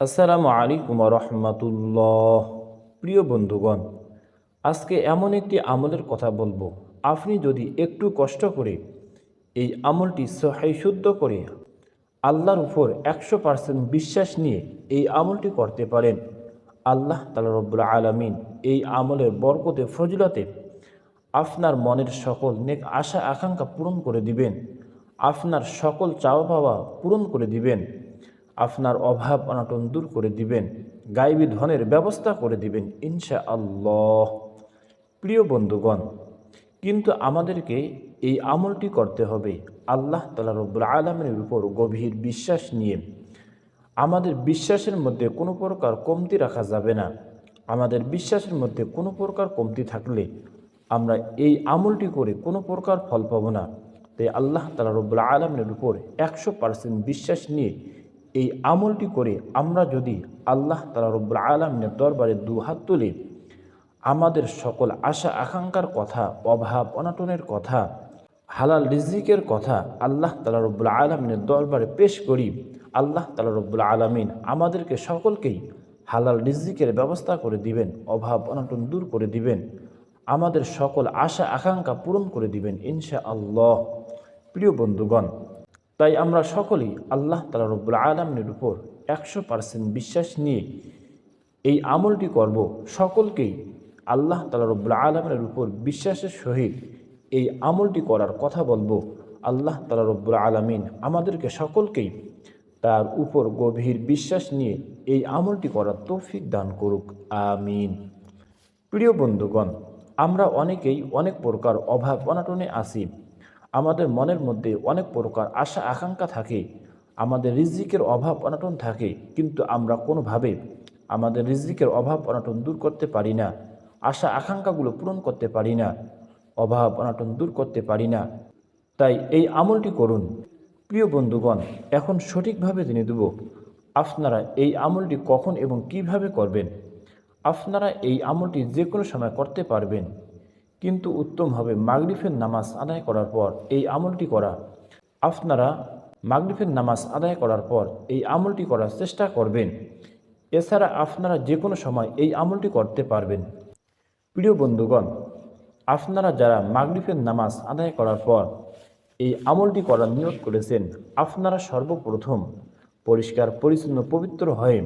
আসসালামু আলাইকুম রহমতুল্লাহ। প্রিয় বন্ধুগণ, আজকে এমন একটি আমলের কথা বলব। আপনি যদি একটু কষ্ট করে এই আমলটি সহাই শুদ্ধ করে আল্লাহর উপর একশো পার্সেন্ট বিশ্বাস নিয়ে এই আমলটি করতে পারেন, আল্লাহ তালা রব্বুল আলমিন এই আমলের বরকতে, ফজিলতে আপনার মনের সকল নেক আশা, আকাঙ্ক্ষা পূরণ করে দিবেন, আপনার সকল চাওয়া পাওয়া পূরণ করে দিবেন। আপনার অভাব অনাটন দূর করে দিবেন গাইবী ধনের ব্যবস্থা করে দিবেন ইনশা আল্লাহ প্রিয় বন্ধুগণ, কিন্তু আমাদেরকে এই আমলটি করতে হবে আল্লাহ তালা রব্বুল আলমের উপর গভীর বিশ্বাস নিয়ে। আমাদের বিশ্বাসের মধ্যে কোনো প্রকার কমতি রাখা যাবে না। আমাদের বিশ্বাসের মধ্যে কোনো প্রকার কমতি থাকলে আমরা এই আমলটি করে কোনো প্রকার ফল পাবো না। তাই আল্লাহ তালা রব্বুল আলমের উপর একশো পার্সেন্ট বিশ্বাস নিয়ে এই আমলটি করে আমরা যদি আল্লাহ তালা রব্বুল আলমের দরবারে দু হাত তুলে, আমাদের সকল আশা আকাঙ্ক্ষার কথা, অভাব অনাটনের কথা, হালাল রিজিকের কথা আল্লাহ তালা রব্বুল আলমিনের দরবারে পেশ করি, আল্লাহ তালা রব্বুল আলমিন আমাদেরকে সকলকেই হালাল রিজিকের ব্যবস্থা করে দিবেন, অভাব অনাটন দূর করে দিবেন, আমাদের সকল আশা আকাঙ্ক্ষা পূরণ করে দিবেন ইনশা আল্লাহ প্রিয় বন্ধুগণ তাই আমরা সকলেই আল্লাহ তালা রব্বুল আলমিনের উপর একশো পার্সেন্ট বিশ্বাস নিয়ে এই আমলটি করব। সকলকেই আল্লাহ তালা রব্বুল আলমের উপর বিশ্বাসের সহিত এই আমলটি করার কথা বলব। আল্লাহ তালা রব্বুল আলমিন আমাদেরকে সকলকেই তার উপর গভীর বিশ্বাস নিয়ে এই আমলটি করার তৌফিক দান করুক। আমিন। প্রিয় বন্ধুগণ, আমরা অনেকেই অনেক প্রকার অভাব অনাটনে আসি আমাদের মনের মধ্যে অনেক প্রকার আশা, আকাঙ্ক্ষা থাকে, আমাদের রিজিকের অভাব, অনাটন থাকে, কিন্তু আমরা কোনোভাবে আমাদের রিজিকের অভাব, অনাটন দূর করতে পারি না, আশা, আকাঙ্ক্ষাগুলো পূরণ করতে পারি না, অভাব, অনাটন দূর করতে পারি না। তাই এই আমলটি করুন। প্রিয় বন্ধুগণ, এখন সঠিকভাবে জেনে দেব আপনারা এই আমলটি কখন এবং কীভাবে করবেন। আপনারা এই আমলটি যে কোনো সময় করতে পারবেন। কিন্তু উত্তম হবে। মাগরিফের নামাজ আদায় করার পর এই আমলটি করা। আপনারা মাগরিফের নামাজ আদায় করার পর এই আমলটি করার চেষ্টা করবেন। এছাড়া আপনারা যে কোনো সময় এই আমলটি করতে পারবেন। প্রিয় বন্ধুগণ, আপনারা যারা মাগরিফের নামাজ আদায় করার পর এই আমলটি করার নিয়োগ করেছেন, আপনারা সর্বপ্রথম পরিষ্কার, পরিচ্ছন্ন, পবিত্র হয়ে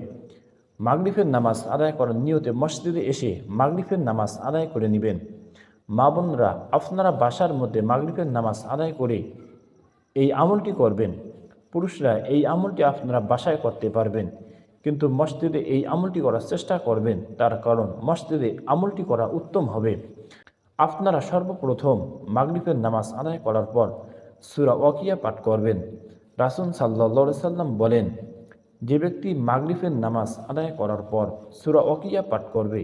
মাগরিফের নামাজ আদায় করার নিয়তে মসজিদে এসে মাগরিফের নামাজ আদায় করে নেবেন। মা বোনরা আপনারা বাসার মধ্যে মাগরিফের নামাজ আদায় করে এই আমলটি করবেন। পুরুষরা এই আমলটি আপনারা বাসায় করতে পারবেন। কিন্তু মসজিদে এই আমলটি করার চেষ্টা করবেন। তার কারণ মসজিদে আমলটি করা উত্তম হবে। আপনারা সর্বপ্রথম মাগরিফের নামাজ আদায় করার পর সুরা ওয়াকিয়া পাঠ করবেন। রাসুল সাল্লা সাল্লাম বলেন, যে ব্যক্তি মাগরিফের নামাজ আদায় করার পর সুরা ওয়াকিয়া পাঠ করবে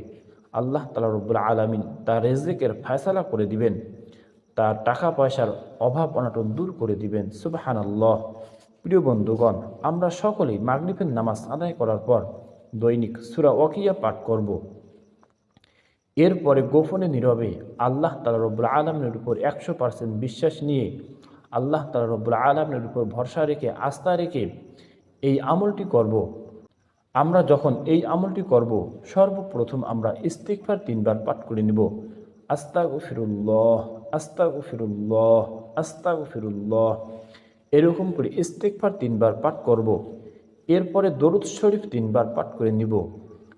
আল্লাহ তালা রব্বুল আলমিন তার রেজেকের ফয়সালা করে দিবেন, তার টাকা পয়সার অভাব অনাটন দূর করে দিবেন সুবাহান আল্লাহ প্রিয় বন্ধুগণ, আমরা সকলেই মাগরিফের নামাজ আদায় করার পর দৈনিক সুরা ওয়াকিয়া পাঠ করব এরপরে গোপনে নীরবে আল্লাহ তালা রব্বুল আলমের উপর একশো পার্সেন্ট বিশ্বাস নিয়ে আল্লাহ তালা রব্বুল আলমের উপর ভরসা রেখে আস্থা রেখে এই আমলটি করব। আমরা যখন এই আমলটি করব, সর্বপ্রথম আমরা ইস্তিকফার তিনবার পাঠ করে নিব। আস্তা গফিরুল্লাহ আস্তা গফিরুল্লাহ আস্তা গফিরুল্লাহ এরকম করে ইস্তেকফার তিনবার পাঠ করব। এরপরে দরুদ শরীফ তিনবার পাঠ করে নিব।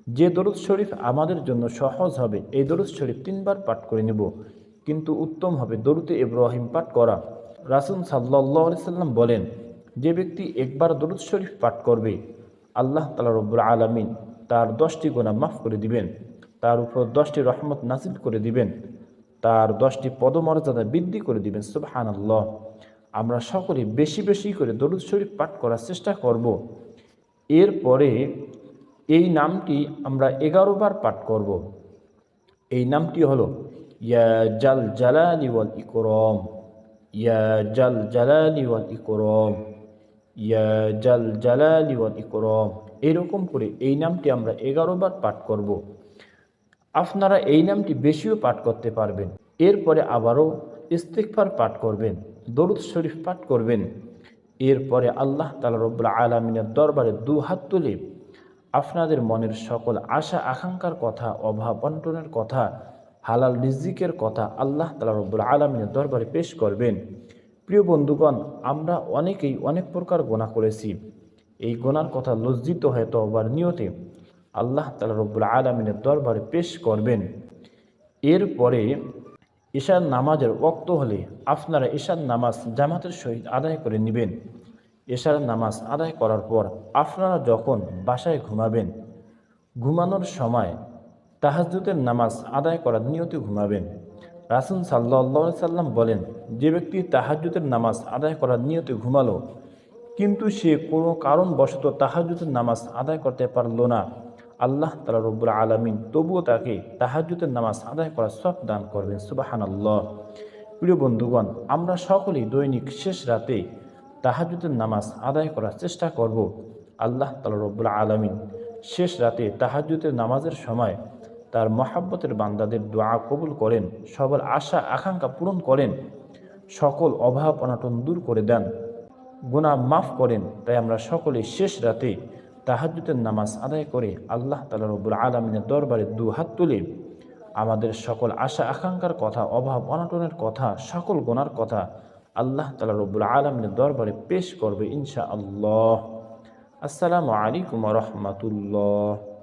যে দরুদ শরীফ আমাদের জন্য সহজ হবে, এই দরুদ শরীফ তিনবার পাঠ করে নিব। কিন্তু উত্তম হবে দরুদে ইব্রাহিম পাঠ করা। রাসুল সাল্লাহ সাল্লাম বলেন, যে ব্যক্তি একবার দরুদ শরীফ পাঠ করবে আল্লাহ তালা রব্বুল আলমিন তার দশটি গোনা মাফ করে দিবেন, তার উপর দশটি রহমত নাসিল করে দিবেন, তার দশটি পদমর্যাদা বৃদ্ধি করে দিবেন সুবহান আল্লাহ আমরা সকলে বেশি বেশি করে দরুদ শরীফ পাঠ করার চেষ্টা করব। এরপরে এই নামটি আমরা এগারো বার পাঠ করব। এই নামটি হলো, ইয়া জাল জালালি ওয়াল ইকরম, ইয়া জাল জালালি ওয়াল ইকরম। ইয়া জাল জালালি ওয়াল ইকরম। এরকম করে এই নামটি আমরা এগারো বার পাঠ করব। আপনারা এই নামটি বেশিও পাঠ করতে পারবেন। এরপরে আবারও ইস্তিকফার পাঠ করবেন, দরুদ শরীফ পাঠ করবেন। এরপরে আল্লাহ তালা রব্বুল আলমিনের দরবারে দু হাত তুলে আপনাদের মনের সকল আশা, আকাঙ্ক্ষার কথা, অভাব অন্টনের কথা, হালাল রিজিকের কথা আল্লাহ তালা রব্বুল আলমিনের দরবারে পেশ করবেন। প্রিয় বন্ধুগণ, আমরা অনেকেই অনেক প্রকার গোনা করেছি। এই গোনার কথা লজ্জিত হয়ে তবার নিয়তে আল্লাহ তালা রব্বুল আলমিনের দরবারে পেশ করবেন। এরপরে ঈশার নামাজের ওক্ত হলে আপনারা ঈশার নামাজ জামাতের সহিত আদায় করে নেবেন। এশার নামাজ আদায় করার পর আপনারা যখন বাসায় ঘুমাবেন, ঘুমানোর সময় তাহাজুদের নামাজ আদায় করার নিয়তে ঘুমাবেন। রাসুল সাল্লাহ সাল্লাম বলেন, যে ব্যক্তি তাহাজুদের নামাজ আদায় করার নিয়তে ঘুমালো, কিন্তু সে কোনো কারণবশত তাহাজুদের নামাজ আদায় করতে পারল না। আল্লাহ তালা রব্বুল আলমিন তবুও তাকে তাহাজুদের নামাজ আদায় করার সব দান করবেন সুবাহান আল্লাহ প্রিয় বন্ধুগণ, আমরা সকলেই দৈনিক শেষ রাতে তাহাজুদের নামাজ আদায় করার চেষ্টা করব। আল্লাহ তালা রব্বুল আলমিন শেষ রাতে তাহাজুদের নামাজের সময় তার মহাব্বতের বান্দাদের দোয়া কবুল করেন, সবার আশা, আকাঙ্ক্ষা পূরণ করেন, সকল অভাব অনাটন দূর করে দেন, গুনাহ মাফ করেন। তাই আমরা সকলে শেষ রাতে তাহাজুদের নামাজ আদায় করে আল্লাহ তালা রব্বুল আলমিনের দরবারে দু হাত তুলে আমাদের সকল আশা, আকাঙ্ক্ষার কথা, অভাব অনাটনের কথা, সকল গোনার কথা আল্লাহ তালা রব্বুল আলমিনের দরবারে পেশ করবে ইনশা আল্লাহ আসসালামু আলাইকুম রহমতুল্লাহ।